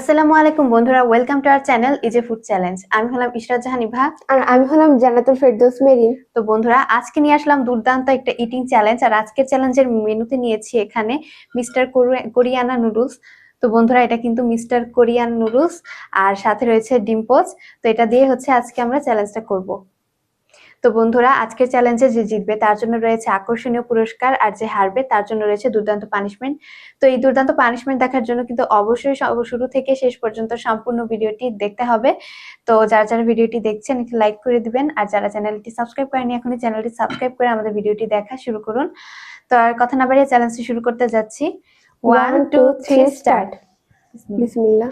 আসসালামু আলাইকুম বন্ধুরা welcome to our channel easy food challenge আমি হলাম ইশরাত জাহান ইভা। আর আমি হলাম জান্নাতুল ফেরদৌস মেরিন। তো বন্ধুরা আজকে নিয়ে আসলাম দুর্দান্ত একটা ইটিং চ্যালেঞ্জ আর আজকের চ্যালেঞ্জের মেনুতে নিয়েছি এখানে মিস্টার কোরিয়ানা নুডলস তো বন্ধুরা এটা কিন্তু মিস্টার কোরিয়ান নুডলস আর সাথে রয়েছে ডিম পোচ। তো এটা দিয়ে হচ্ছে আজকে আমরা চ্যালেঞ্জটা করব। তো বন্ধুরা আজকের চ্যালেঞ্জে যে জিতবে তার জন্য রয়েছে আকর্ষণীয় পুরস্কার আর যে হারবে তার জন্য রয়েছে দুর্দান্ত পানিশমেন্ট তো এই দুর্দান্ত পানিশমেন্ট দেখার জন্য কিন্তু অবশ্যই শুরু থেকে শেষ পর্যন্ত সম্পূর্ণ ভিডিওটি দেখতে হবে। তো যারা যারা ভিডিওটি দেখছেন একটু লাইক করে দিবেন আর যারা চ্যানেলটি সাবস্ক্রাইব করেনি এখনই চ্যানেলটি সাবস্ক্রাইব করে আমাদের ভিডিওটি দেখা শুরু করুন। তো আর কথা না বাড়িয়ে চ্যালেঞ্জটি শুরু করতে যাচ্ছি। ওয়ান টু থ্রি স্টার্ট বিসমিল্লাহ।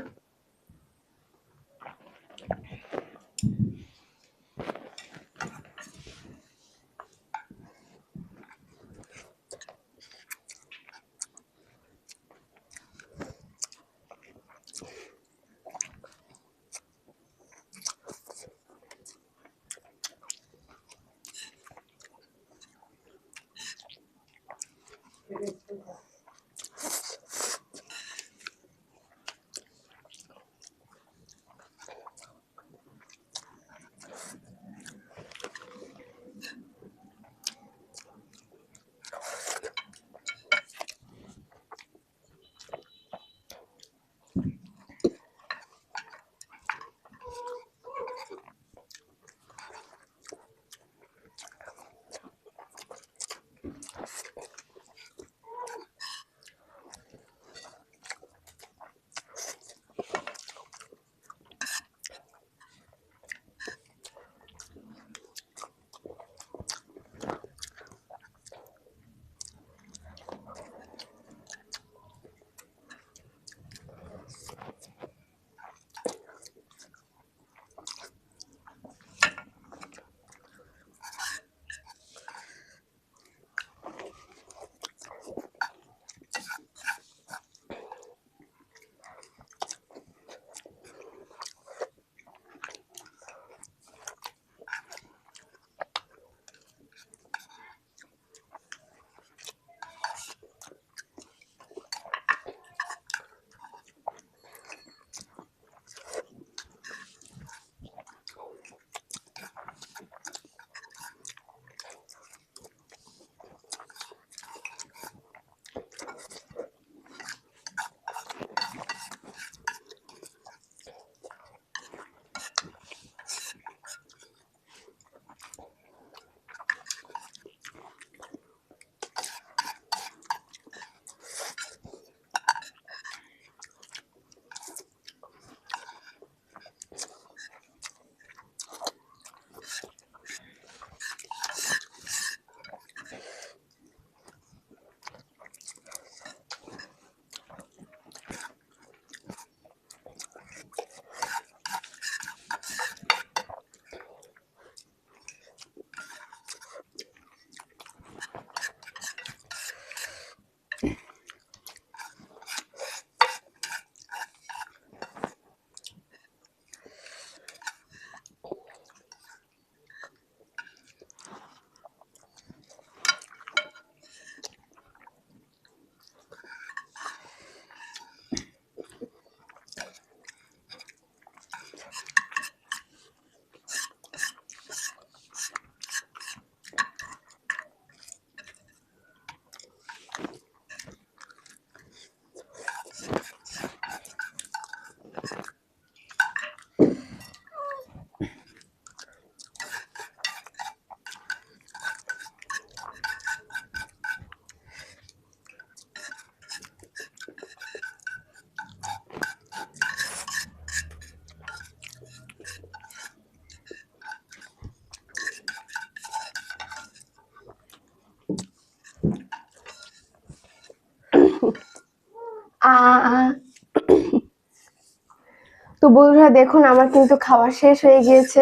তো বন্ধুরা, দেখুন, আমার কিন্তু খাওয়া শেষ হয়ে গিয়েছে।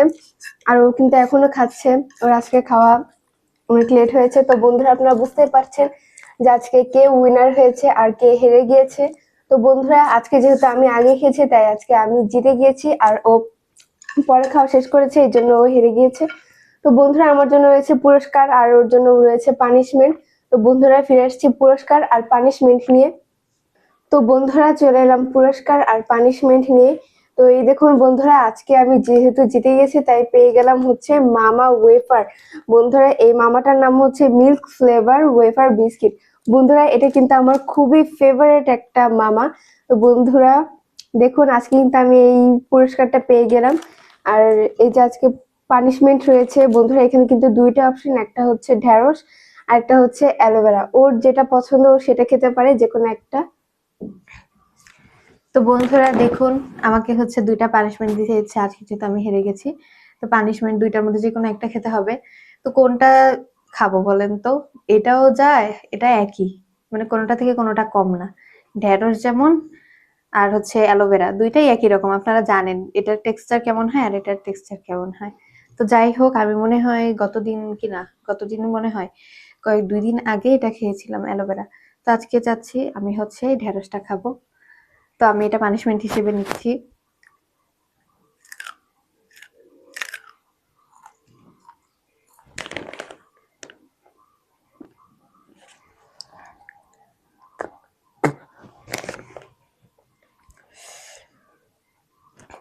আর ও কিন্তু এখনও খাচ্ছে। ওর আজকে খাওয়া অনেক লেট হয়েছে। তো বন্ধুরা, আপনারা বুঝতেই পারছেন যে আজকে কে উইনার হয়েছে আর কে হেরে গিয়েছে। তো বন্ধুরা, আজকে যেহেতু আমি আগে খেয়েছি, তাই আজকে আমি জিতে গিয়েছি আর ও পরে খাওয়া শেষ করেছে, এই জন্য ও হেরে গিয়েছে। তো বন্ধুরা, আমার জন্য রয়েছে পুরস্কার আর ওর জন্য রয়েছে পানিশমেন্ট তো বন্ধুরা, ফিরে আসছি পুরস্কার আর পানিশমেন্ট নিয়ে। তো বন্ধুরা, চলে এলাম পুরস্কার আর পানিশমেন্ট নিয়ে। তো এই দেখুন বন্ধুরা, আজকে আমি যেহেতু জিতে গেছি, তাই পেয়ে গেলাম হচ্ছে মামা ওয়েফার বন্ধুরা, এই মামাটার নাম হচ্ছে মিল্ক ফ্লেভার ওয়েফার বিস্কিট বন্ধুরা, এটা কিন্তু আমার খুবই ফেভারিট একটা মামা। তো বন্ধুরা, দেখুন, আজকে কিন্তু আমি এই পুরস্কারটা পেয়ে গেলাম। আর এই যে আজকে পানিশমেন্ট রয়েছে, বন্ধুরা, এখানে কিন্তু দুইটা অপশন একটা হচ্ছে ঢ্যাঁড়স আর একটা হচ্ছে অ্যালোভেরা ওর যেটা পছন্দ সেটা খেতে পারে যে কোনো একটা। তো বন্ধুরা দেখুন, আমাকে হচ্ছে দুইটা পানিশমেন্ট দিতে ইচ্ছে আজকে যেহেতু আমি হেরে গেছি, তো পানিশমেন্ট দুইটার মধ্যে যে কোনো একটা খেতে হবে। তো কোনটা খাব বলেন তো? এটাও যায়, এটা একই। মানে কোনোটা থেকে কোনোটা কম না। ঢেঁড়স যেমন, আর হচ্ছে অ্যালোভেরা, দুইটাই একই রকম। আপনারা জানেন, এটার টেক্সচার কেমন হয় আর এটার টেক্সচার কেমন হয়। তো যাই হোক, আমি মনে হয় গতদিন কি না গতদিন মনে হয়, কয়েক দুই দিন আগে এটা খেয়েছিলাম অ্যালোভেরা। তো আজকে যাচ্ছি, আমি হচ্ছে এই ঢেঁড়সটা খাব। তো আমি এটা পানিশমেন্ট হিসেবে নিচ্ছি।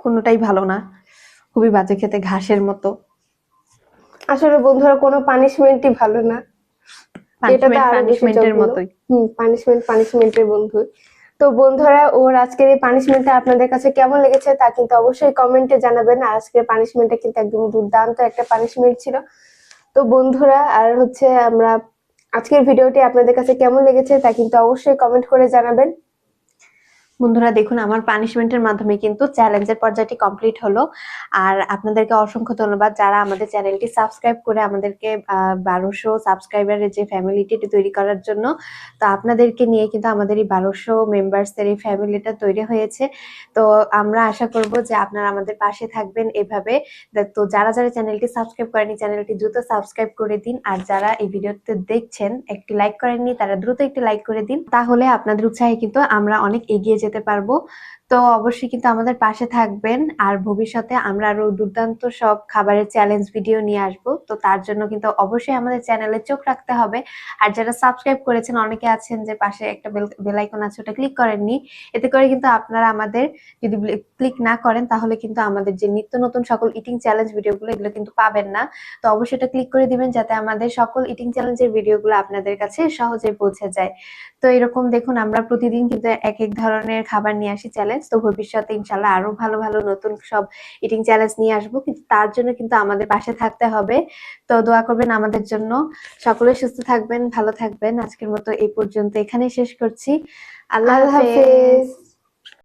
কোনোটাই ভালো না, খুবই বাজে খেতে, ঘাসের মতো। আসলে বন্ধুরা, কোনো পানিশমেন্টই ভালো না। এটা তো আরও বেশি পানিশমেন্টের মতোই। হুম পানিশমেন্ট পানিশমেন্টের বন্ধু। তো বন্ধুরা ওর আজকের এই পানিশমেন্টটা আপনাদের কাছে কেমন লেগেছে তা কিন্তু অবশ্যই কমেন্টে জানাবেন। আর আজকের পানিশমেন্টটা কিন্তু একদম দুর্দান্ত একটা পানিশমেন্ট ছিল। তো বন্ধুরা আর হচ্ছে আমরা আজকের ভিডিওটি আপনাদের কাছে কেমন লেগেছে তা কিন্তু অবশ্যই কমেন্ট করে জানাবেন। বন্ধুরা দেখুন আমার পানিশমেন্টের মাধ্যমে কিন্তু চ্যালেঞ্জের পর্যায়টি কমপ্লিট হলো। আর আপনাদেরকে অসংখ্য ধন্যবাদ যারা আমাদের চ্যানেলটি সাবস্ক্রাইব করে আমাদেরকে বারোশো সাবস্ক্রাইবারের যে ফ্যামিলিটি তৈরি করার জন্য। তো আপনাদেরকে নিয়ে কিন্তু আমাদের এই বারোশো মেম্বার্সের এই ফ্যামিলিটা তৈরি হয়েছে। তো আমরা আশা করব যে আপনারা আমাদের পাশে থাকবেন এভাবে। তো যারা যারা চ্যানেলটি সাবস্ক্রাইব করেনি, চ্যানেলটি দ্রুত সাবস্ক্রাইব করে দিন। আর যারা এই ভিডিওতে দেখছেন, একটি লাইক করেননি, তারা দ্রুত একটি লাইক করে দিন। তাহলে আপনাদের উৎসাহে কিন্তু আমরা অনেক এগিয়ে যেতে পারব। তো অবশ্যই কিন্তু আমাদের পাশে থাকবেন। আর ভবিষ্যতে আমরা আরও দুর্দান্ত সব খাবারের চ্যালেঞ্জ ভিডিও নিয়ে আসব। তো তার জন্য কিন্তু অবশ্যই আমাদের চ্যানেলে চোখ রাখতে হবে। আর যারা সাবস্ক্রাইব করেছেন, অনেকে আছেন যে পাশে একটা বেল আইকন আছে, ওটা ক্লিক করেননি। এতে করে কিন্তু আপনারা আমাদের যদি ক্লিক না করেন, তাহলে কিন্তু আমাদের যে নিত্য নতুন সকল ইটিং চ্যালেঞ্জ ভিডিওগুলো এগুলো কিন্তু পাবেন না। তো অবশ্যই এটা ক্লিক করে দিবেন যাতে আমাদের সকল ইটিং চ্যালেঞ্জের ভিডিওগুলো আপনাদের কাছে সহজে পৌঁছে যায়। তো এরকম দেখুন, আমরা প্রতিদিন কিন্তু এক এক ধরনের খাবার নিয়ে আসি চ্যালেঞ্জ তো ভবিষ্যতে ইনশাল্লাহ আরও ভালো ভালো নতুন সব ইটিং চ্যালেঞ্জ নিয়ে আসব। কিন্তু তার জন্য কিন্তু আমাদের পাশে থাকতে হবে। তো দোয়া করবেন আমাদের জন্য। সকলে সুস্থ থাকবেন ভালো থাকবেন। আজকের মতো এই পর্যন্ত এখানেই শেষ করছি। আল্লাহ হাফেজ।